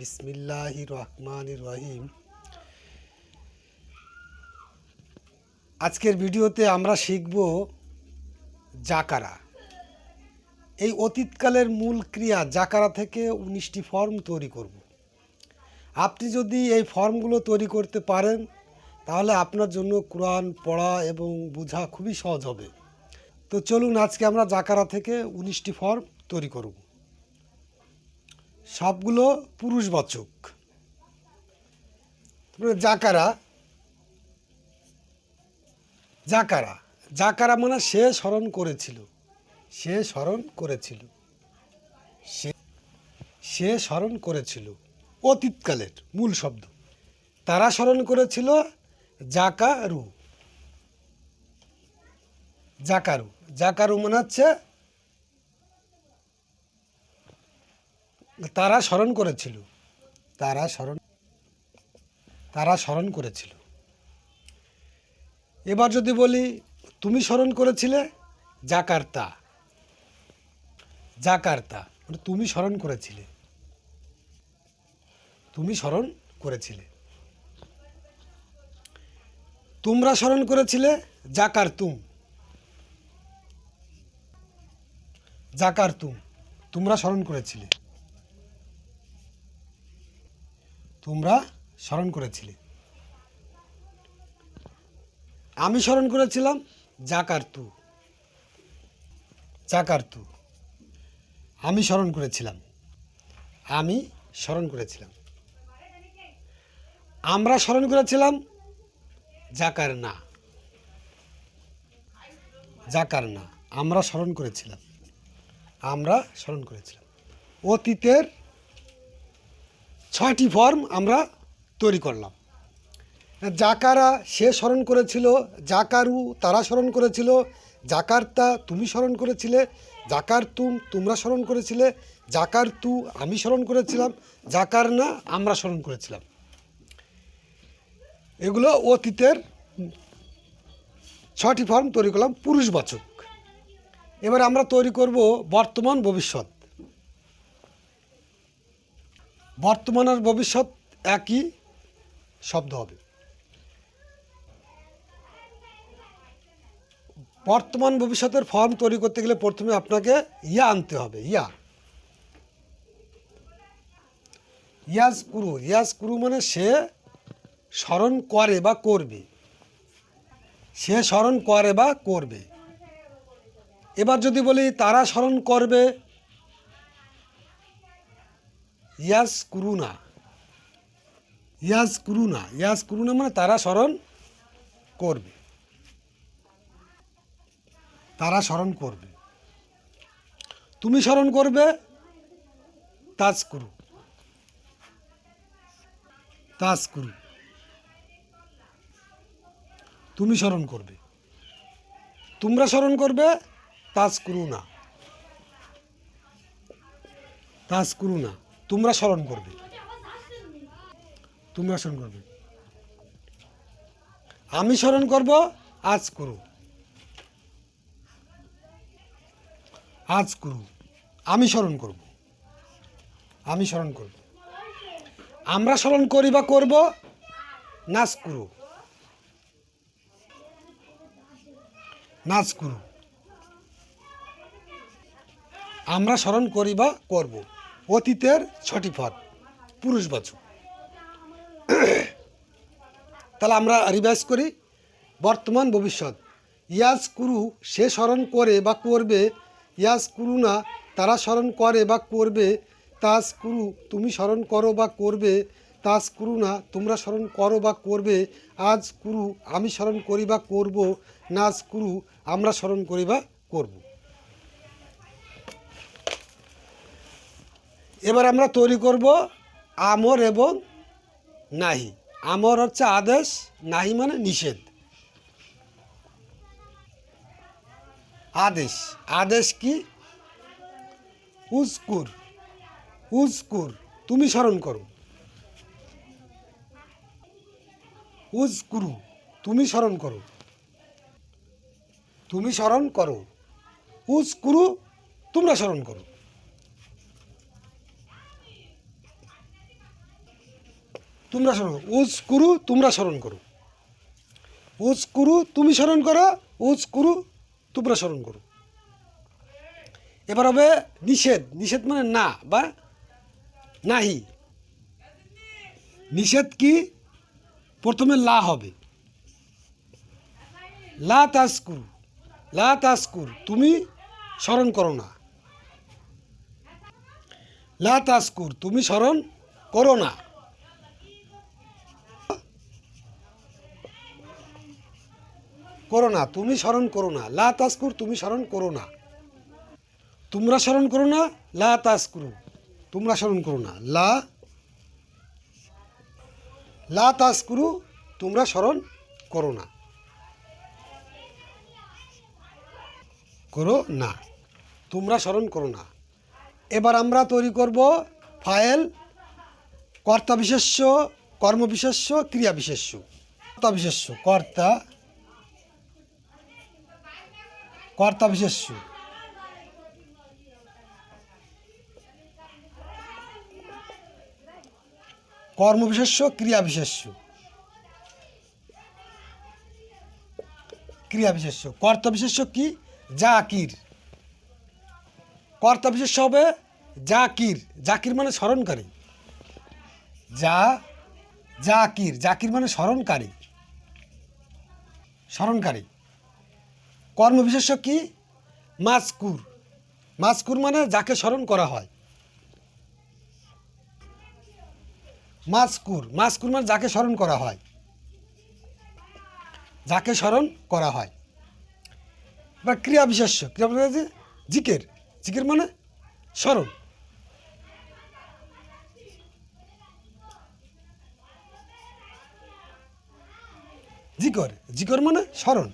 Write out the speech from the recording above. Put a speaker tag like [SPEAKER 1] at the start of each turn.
[SPEAKER 1] বিসমিল্লাহ রহমান রহিম। আজকের ভিডিওতে আমরা শিখব জাকারা। এই অতীতকালের মূল ক্রিয়া জাকারা থেকে উনিশটি ফর্ম তৈরি করব। আপনি যদি এই ফর্মগুলো তৈরি করতে পারেন, তাহলে আপনার জন্য কোরআন পড়া এবং বোঝা খুবই সহজ হবে। তো চলুন আজকে আমরা জাকারা থেকে উনিশটি ফর্ম তৈরি করব। সবগুলো পুরুষবাচক জাকারা। জাকারা। জাকারা মানে সে স্মরণ করেছিল। সে স্মরণ করেছিল। সে সে স্মরণ করেছিল। অতীতকালের মূল শব্দ। তারা স্মরণ করেছিল জাকারু। জাকারু। জাকারু মানে হচ্ছে তারা স্মরণ করেছিল। তারা স্মরণ তারা স্মরণ করেছিল। এবার যদি বলি, তুমি স্মরণ করেছিলে? জাকার্তা। জাকার্তা মানে তুমি স্মরণ করেছিলে। তুমি স্মরণ করেছিলে। তোমরা স্মরণ করেছিলে? জাকার তুম জাকার তুম তোমরা স্মরণ করেছিলে। তোমরা স্মরণ করেছিলে। আমি স্মরণ করেছিলাম জাকারতু। জাকারতু। আমি স্মরণ করেছিলাম। আমি স্মরণ করেছিলাম। আমরা স্মরণ করেছিলাম জাকার না জাকার না আমরা স্মরণ করেছিলাম। আমরা স্মরণ করেছিলাম। অতীতের ছয়টি ফর্ম আমরা তৈরি করলাম। জাকারা সে স্মরণ করেছিল, জাকারু তারা স্মরণ করেছিল, জাকার্তা তুমি স্মরণ করেছিলে জাকার তুম তোমরা স্মরণ করেছিলে জাকার তু আমি স্মরণ করেছিলাম জাকার না আমরা স্মরণ করেছিলাম। এগুলো অতীতের ছটি ফর্ম তৈরি করলাম পুরুষবাচক এবার আমরা তৈরি করব বর্তমান ভবিষ্যৎ। বর্তমান আর ভবিষ্যৎ একই শব্দ হবে। বর্তমান ভবিষ্যতের ফর্ম তৈরি করতে গেলে প্রথমে আপনাকে ইয়া আনতে হবে, ইয়া। ইয়াজ কুরু ইয়াজ কুরু মানে সে স্মরণ করে বা করবে। সে স্মরণ করে বা করবে। এবার যদি বলি তারা স্মরণ করবে ইয়াস কুরুনা। ইয়াস কুরুনা। ইয়াস কুরুনা মানে তারা স্মরণ করবে। তারা স্মরণ করবে। তুমি স্মরণ করবে তাজ কুরু। তাজ কুরু। তুমি স্মরণ করবে। তোমরা স্মরণ করবে তাজ কুরু না তাজ কুরু না তোমরা স্মরণ করবে। তোমরা স্মরণ করবে। আমি স্মরণ করব, আজ করু। আজ করু। আমি স্মরণ করব। আমি স্মরণ করব। আমরা স্মরণ করি বা করব, নাচ করু। নাচ করু। আমরা স্মরণ করি বা করব। অতীতের ছটি পদ পুরুষবাচক তাহলে আমরা রিভাইজ করি, বর্তমান, ভবিষ্যৎ। ইয়াজ কুরু, সে স্মরণ করে বা করবে, ইয়াজ কুরু না, তারা স্মরণ করে বা করবে, তাজ কুরু, তুমি স্মরণ করো বা করবে, তাজ কুরু না, তোমরা স্মরণ করো বা করবে, আজ কুরু, আমি স্মরণ করি বা করব, নাজ কুরু, আমরা স্মরণ করি বা করব। এবার আমরা তৈরি করব আমর এবং নাহি। আমর হচ্ছে আদেশ, নাহি মানে নিষেধ। আদেশ। আদেশ কি? উজকুর উজকুর তুমি স্মরণ করো। উজকুরু তুমি স্মরণ করো। তুমি স্মরণ করো। উজকুরু তোমরা স্মরণ করো। তোমরা স্মরণ উজ কুরু, তোমরা স্মরণ করো। উজ কুরু, তুমি স্মরণ করো। উজ কুরু, তোমরা স্মরণ করো। এবার হবে নিষেধ। নিষেধ মানে না বা নাহি। নিষেধ কি? প্রথমে লা হবে। লা তাসকুর লা তাসকুর তুমি স্মরণ করো না। লা তাসকুর তুমি স্মরণ করো না। করো না, তুমি স্মরণ করো না। লা তাসকুর তুমি স্মরণ করো না। তোমরা স্মরণ করো না, লা তাসকুরু তোমরা স্মরণ করো না। লা লা তাসকুরু তোমরা স্মরণ করো না। করো না, তোমরা স্মরণ করো না। এবার আমরা তৈরি করব ফাইল, কর্তা বিশেষ্য কর্ম বিশেষ্য ক্রিয়া বিশেষ্য। কর্তা বিশেষ্য, কর্তা কর্তা কর্ম বিশেষ্য, ক্রিয়া বিশেষ্য। ক্রিয়া বিশেষ্য। কর্তা বিশেষ্য কি? জাকির। কর্তা বিশেষ্য হবে জাকির। জাকির মানে স্মরণকারী। যা, জাকির। জাকির মানে স্মরণকারী। স্মরণকারী। কর্ম বিশেষ্য কি? মাসকুর। মাসকুর মানে যাকে স্মরণ করা হয়। মাসকুর। মাসকুর মানে যাকে স্মরণ করা হয়। যাকে স্মরণ করা হয়। বা ক্রিয়া বিশেষ্য। ক্রিয়া হচ্ছে জিকের। জিকের মানে স্মরণ। জিকর। জিকর মানে স্মরণ।